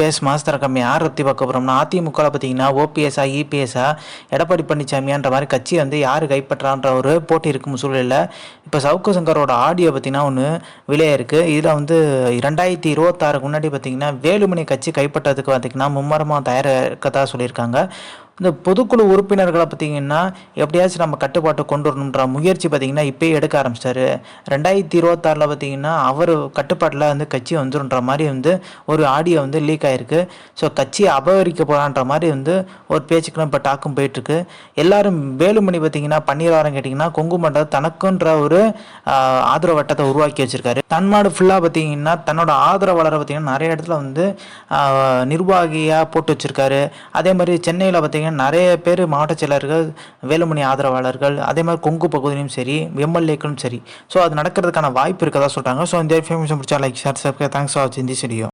Face master கம்மி யார் பற்றி பார்க்க போகிறோம்னா அதிமுகவில் பார்த்தீங்கன்னா ஓபிஎஸ்ஆ இபிஎஸ்ஆ எடப்பாடி பழனிசாமியான்ற மாதிரி கட்சி வந்து யார் கைப்பற்றான்ற ஒரு போட்டி இருக்கும் சூழலில் இப்போ சவுக்கு சங்கரோட ஆடியோ பார்த்தீங்கன்னா ஒன்று விலையாக இதில் வந்து ரெண்டாயிரத்தி இருபத்தாறுக்கு முன்னாடி பார்த்தீங்கன்னா வேலுமணி கட்சி கைப்பற்றதுக்கு பார்த்தீங்கன்னா மும்மரமாக தயாராக இருக்கதா சொல்லியிருக்காங்க. இந்த பொதுக்குழு உறுப்பினர்களை பார்த்தீங்கன்னா எப்படியாச்சும் நம்ம கட்டுப்பாட்டை கொண்டு வரணுன்ற முயற்சி பார்த்தீங்கன்னா இப்போயே எடுக்க ஆரம்பிச்சிட்டாரு. ரெண்டாயிரத்தி இருபத்தாறில் பார்த்தீங்கன்னா அவர் கட்டுப்பாட்டில் வந்து கட்சி வந்துருன்ற மாதிரி வந்து ஒரு ஆடியோ வந்து லீக் ஆகிருக்கு ஸோ கட்சியை அபகரிக்க போகிறான்ற மாதிரி வந்து ஒரு பேச்சுக்கெல்லாம் இப்போ டாக்கும் போயிட்டுருக்கு. எல்லாரும் வேலுமணி பார்த்தீங்கன்னா பன்னீர்வாரம் கேட்டிங்கன்னா கொங்கு மண்டலம் தனக்குன்ற ஒரு ஆதரவு வட்டத்தை உருவாக்கி வச்சுருக்காரு. தன்மாடு ஃபுல்லாக பார்த்தீங்கன்னா தன்னோட ஆதரவாளரை பார்த்தீங்கன்னா நிறைய இடத்துல வந்து நிர்வாகியாக போட்டு வச்சுருக்காரு. அதே மாதிரி சென்னையில் பார்த்தீங்கன்னா நிறைய பேர் மாவட்ட செயலர்கள் வேலுமணி ஆதரவாளர்கள் அதே மாதிரி கொங்கு பகுதியிலும் சரி எம்எல்ஏக்களும் சரி. ஸோ அது நடக்கிறதுக்கான வாய்ப்பு இருக்கதா சொல்கிறாங்க ஸோ இந்த இன்ஃபர்மேஷன் பிடிச்சா like share subscribe thanks for வாட்சிங் திஸ் வீடியோ